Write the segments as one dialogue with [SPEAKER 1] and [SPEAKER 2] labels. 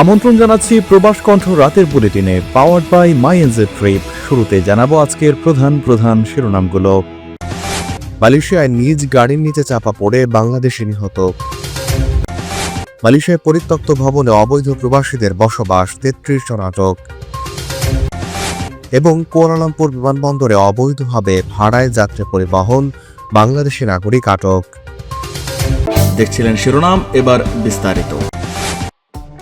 [SPEAKER 1] আমন্ত্রণ জানাচ্ছি প্রবাস কণ্ঠ রাতের বুলেটিনে powered by my NJ trip শুরুতে জানাব আজকের প্রধান প্রধান শিরোনামগুলো।
[SPEAKER 2] মালয়েশিয়ায় নিজ গাড়ির নিচে চাপা পড়ে বাংলাদেশে নিহত। মালয়েশিয়ায় পরিত্যক্ত ভবনে অবৈধ প্রবাসীদের বসবাস, তেত্রিশ জন আটক। এবং কুয়ালালামপুর বিমানবন্দরে অবৈধভাবে ভাড়ায় যাত্রী পরিবহন, বাংলাদেশি নাগরিক আটক।
[SPEAKER 1] দেখছিলেন শিরোনাম, এবার বিস্তারিত।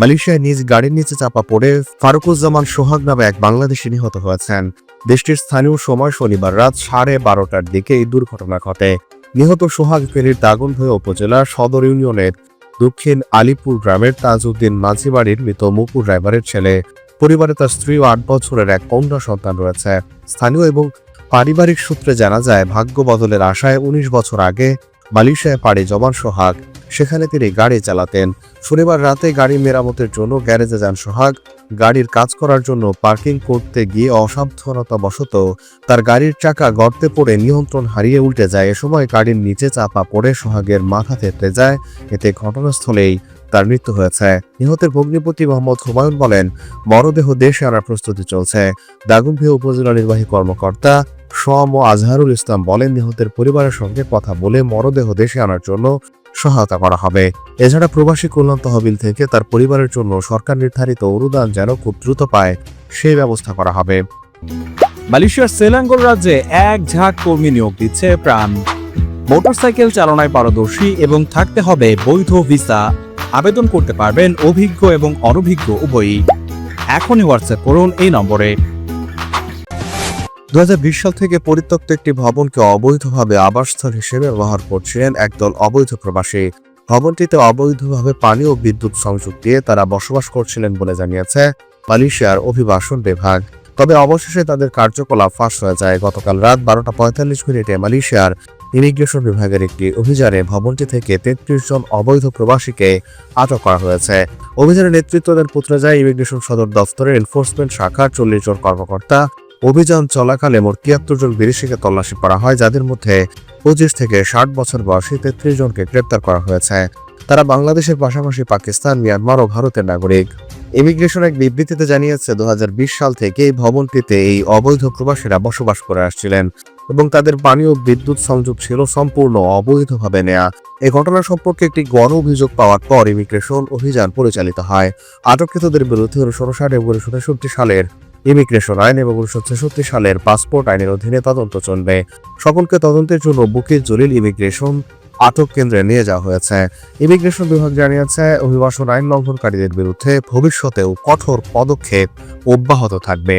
[SPEAKER 2] মালয়েশিয়ায় নিজ গাড়ির নিচে চাপা পড়ে ফারুকুজ্জামান সোহাগ নামে এক বাংলাদেশি নিহত হয়েছেন। দেশটির স্থানীয় সময় শনিবার রাত সাড়ে বারোটার দিকে এই দুর্ঘটনা ঘটে। নিহত সোহাগ ফেনীর দাগনভূঞা উপজেলার সদর ইউনিয়নের দক্ষিণ আলিপুর গ্রামের তাজউদ্দিন মাঝিবাড়ির মৃত মুকুর ড্রাইভারের ছেলে। পরিবারে তার স্ত্রী ও আট বছরের এক কন্যা সন্তান রয়েছে। স্থানীয় এবং পারিবারিক সূত্রে জানা যায়, ভাগ্য বদলের আশায় উনিশ বছর আগে মালয়েশিয়ায় পাড়ে জমান সোহাগ। সেখানে তিনি গাড়ি চালাতেন। শনিবার রাতে গাড়ি মেরামতের জন্য গ্যারেজে যান সোহাগ। গাড়ির কাজ করার জন্য পার্কিং করতে গিয়ে অসাবধানতা বশত তার গাড়ির চাকা গর্তে পড়ে নিয়ন্ত্রণ হারিয়ে উল্টে যায়। এ সময় গাড়ির নিচে চাপা পড়ে সোহাগের মাথা থেতলে যায়। এতে ঘটনাস্থলেই তার মৃত্যু হয়েছে। নিহতের ভগ্নিপতি মোহাম্মদ হুমায়ুন বলেন, মরদেহ দেশে আনার প্রস্তুতি চলছে। দাগুমভিয়া উপজেলা নির্বাহী কর্মকর্তা সম ও আজহারুল ইসলাম বলেন, নিহতের পরিবারের সঙ্গে কথা বলে মরদেহ দেশে আনার জন্য সহায়তা করা হবে। এছাড়া প্রবাসী কল্যাণ তহবিল থেকে তার পরিবারের জন্য সরকার নির্ধারিত অনুদান যেন খুব দ্রুত পায় সেই ব্যবস্থা করা হবে।
[SPEAKER 1] মালয়েশিয়ার সেলাঙ্গোর রাজ্যে এক ঝাঁক কর্মী নিয়োগ দিচ্ছে প্রাণ। মোটরসাইকেল চালনায় পারদর্শী এবং থাকতে হবে বৈধ ভিসা। আবেদন করতে পারবেন অভিজ্ঞ এবং অনভিজ্ঞ উভয়ই। এখনই হোয়াটসঅ্যাপ করুন এই নম্বরে।
[SPEAKER 2] দু হাজার বিশ সাল থেকে পরিত্যক্ত একটি ভবনকে অবৈধভাবে আবাসস্থল হিসেবে ব্যবহার করছিলেন একদল অবৈধ প্রবাসী। ভবনটিতে অবৈধভাবে পানি ও বিদ্যুৎ সংযোগ দিয়ে তারা বসবাস করছিলেন বলে জানিয়েছে মালয়েশিয়ার অভিবাসন বিভাগ। তবে অবশেষে তাদের কার্যকলাপ ফাঁস হয়ে যায়। গতকাল রাত বারোটা পঁয়তাল্লিশ মিনিটে মালয়েশিয়ার ইমিগ্রেশন বিভাগের একটি অভিযানে ভবনটি থেকে তেত্রিশ জন অবৈধ প্রবাসীকে আটক করা হয়েছে। অভিযানের নেতৃত্ব দেন পুত্রজায় ইমিগ্রেশন সদর দফতরের এনফোর্সমেন্ট শাখার চল্লিশ জন কর্মকর্তা অভিযান চলাকালে মোট তিয়াত্তর জন বিদেশিকে তল্লাশি করা হয়, যাদের মধ্যে পঁচিশ থেকে ষাট বছর বয়সী তেত্রিশ জনকে গ্রেপ্তার করা হয়েছে। তারা বাংলাদেশের পাশাপাশি পাকিস্তান, মিয়ানমার ও ভারতের নাগরিক। ইমিগ্রেশন এক বিবৃতিতে জানিয়েছে, দুহাজার বিশ সাল থেকে এই ভবনটিতে এই অবৈধ প্রবাসীরা বসবাস করে আসছিলেন এবং তাদের পানি ও বিদ্যুৎ সংযোগ ছিল সম্পূর্ণ অবৈধভাবে নেয়া। এই ঘটনা সম্পর্কে একটি গণ অভিযোগ পাওয়ার পর ইমিগ্রেশন অভিযান পরিচালিত হয়। আটককৃতদের বিরুদ্ধে উনিশশো ষাট এবং উনিশশো তেষট্টি সালের ইমিগ্রেশন আইন এবং উনিশশো ছেষট্টি সালের পাসপোর্ট আইনের অধীনে তদন্ত চলবে। সকলকে তদন্তের জন্য বুকির জলিল ইমিগ্রেশন আটক কেন্দ্রে নিয়ে যাওয়া হয়েছে। ইমিগ্রেশন বিভাগ জানিয়েছে, অভিবাসন আইন লঙ্ঘনকারীদের বিরুদ্ধে ভবিষ্যতেও কঠোর পদক্ষেপ অব্যাহত থাকবে।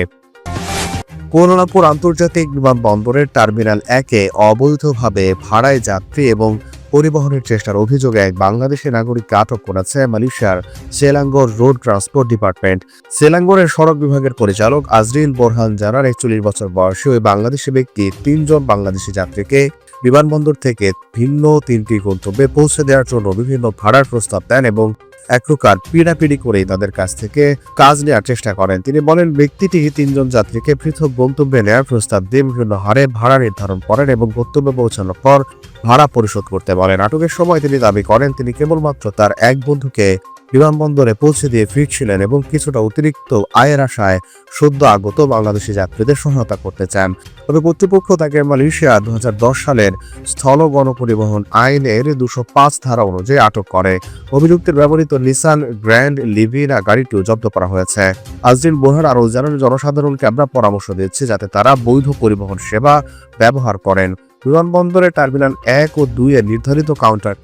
[SPEAKER 2] কুয়ালালামপুর আন্তর্জাতিক বিমানবন্দরের টার্মিনাল একে অবৈধভাবে ভাড়ায় যাত্রী এবং পরিবহনের চেষ্টার অভিযোগে এক বাংলাদেশের নাগরিককে আটক করেছে মালয়েশিয়ার সেলাঙ্গর রোড ট্রান্সপোর্ট ডিপার্টমেন্ট। সেলাঙ্গরের সড়ক বিভাগের পরিচালক আজরিল বোরহান জানার একচল্লিশ বছর বয়সী ওই বাংলাদেশি ব্যক্তি তিনজন বাংলাদেশি যাত্রীকে বিমানবন্দর থেকে ভিন্ন তিনটি গন্তব্যে পৌঁছে দেওয়ার জন্য বিভিন্ন ভাড়ার প্রস্তাব দেন এবং এক প্রকার পিড়াপিড়ি করেই তাদের কাছ থেকে কাজ নেওয়ার চেষ্টা করেন। তিনি বলেন, ব্যক্তিটি তিনজন যাত্রীকে পৃথক গন্তব্যে নেওয়ার প্রস্তাব দিয়ে বিভিন্ন হারে ভাড়া নির্ধারণ করেন এবং গন্তব্যে পৌঁছানোর পর ভাড়া পরিশোধ করতে বলেন। আটকের সময় তিনি দাবি করেন, তিনি কেবলমাত্র তার এক বন্ধুকে বিমানবন্দরে পৌঁছে দিয়ে ফিরছিলেন এবং কিছুটা অতিরিক্ত আয়ের আশায় সদ্য আগত বাংলাদেশি যাত্রীদের সহায়তা করতে চান। তবে কর্তৃপক্ষ তাকে মালয়েশিয়া দু হাজার দশ সালের স্থল গণপরিবহন আইনের দুশো পাঁচ ধারা অনুযায়ী আটক করে। অভিযুক্তের ব্যবহৃত নিসান গ্র্যান্ড লিভিনা গাড়িটিও জব্দ করা হয়েছে। আজদিন বোহার আরও জানান জনসাধারণকে আমরা পরামর্শ দিচ্ছি যাতে তারা বৈধ পরিবহন সেবা ব্যবহার করেন। বিমানবন্দরে টার্মিনাল এক ও দুই এর নির্ধারিত কাউন্টার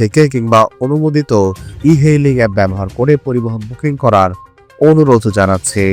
[SPEAKER 2] থেকে কিংবা অনুমোদিত ই হেইলিং অ্যাপ ব্যবহার করে পরিবহন বুকিং করার অনুরোধ জানাচ্ছে।